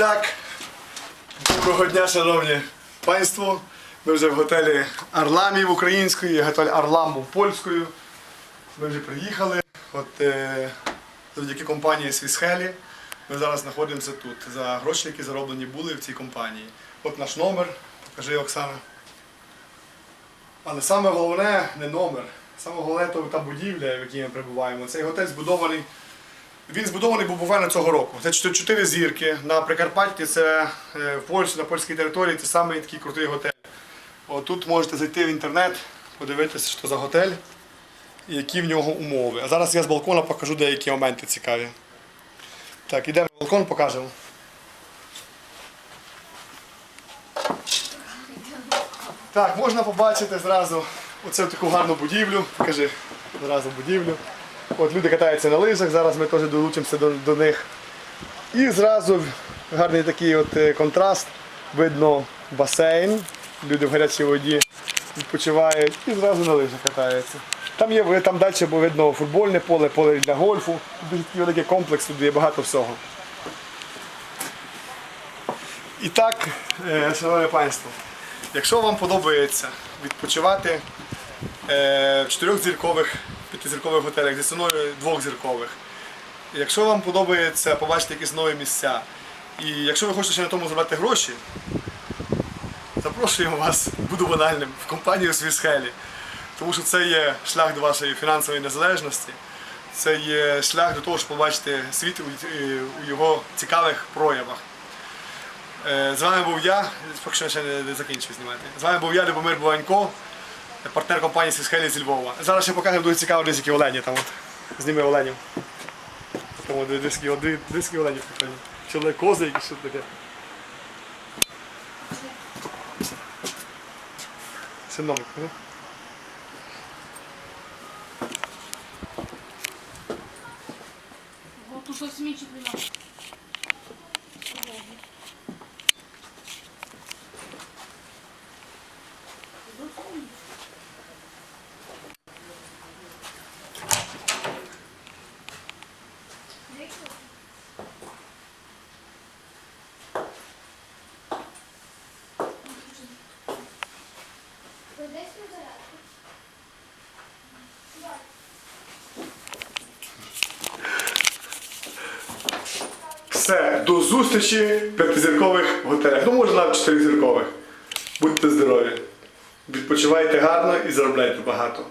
Так, доброго дня, шановні панство. Ми вже в готелі Арламів українською, готель Арлам був польською. Ми вже приїхали. От е, завдяки компанії Свісхелі ми зараз знаходимося тут. За гроші, які зароблені були в цій компанії. От наш номер, покажи Оксана. Але саме головне не номер. Саме головне то та будівля, в якій ми перебуваємо. Цей готель збудований. Він збудований був буквально цього року. Це чотири- зірки. На Прикарпатті це е, в Польщі, на польській території це самий такий крутий готель. От тут можете зайти в інтернет, подивитися, що за готель і які в нього умови. А зараз я з балкона покажу деякі моменти цікаві. Так, ідемо на балкон, покажемо. Так, можна побачити зразу оцю таку гарну будівлю. Покажи зразу будівлю. От люди катаються на лижах, зараз ми теж долучимося до, до них. І зразу гарний такий от е, контраст. Видно басейн, люди в гарячій воді відпочивають і зразу на лижах катаються. Там є там далі бо видно футбольне поле, поле для гольфу. Дуже такий великий комплекс, тут є багато всього. І так, е, шановне панство, якщо вам подобається відпочивати е, в чотирьохзіркових, п'ятизіркових готелях зі ціною двохзіркових, якщо вам подобається побачити якісь нові місця, і якщо ви хочете ще на тому заробляти гроші, запрошуємо вас, буду банальним, в компанію Свісхелі. Тому що це є шлях до вашої фінансової незалежності, це є шлях до того, щоб побачити світ у, у його цікавих проявах. Е, З вами був я, поки що ще не закінчив знімати. З вами був я, Любомир Буванько, партнер компанії Сісхелі зі Львова. Зараз ще покажемо дуже цікаво диски олені. Там от. Зніми оленів. Там от диски, диски оленів покажу. Чи кози якісь що таке. Це не? Бо тут. Все, до зустрічі в п'ятизіркових готелях. Ну, може навіть чотиризіркових. Будьте здорові. Відпочивайте гарно і заробляйте багато.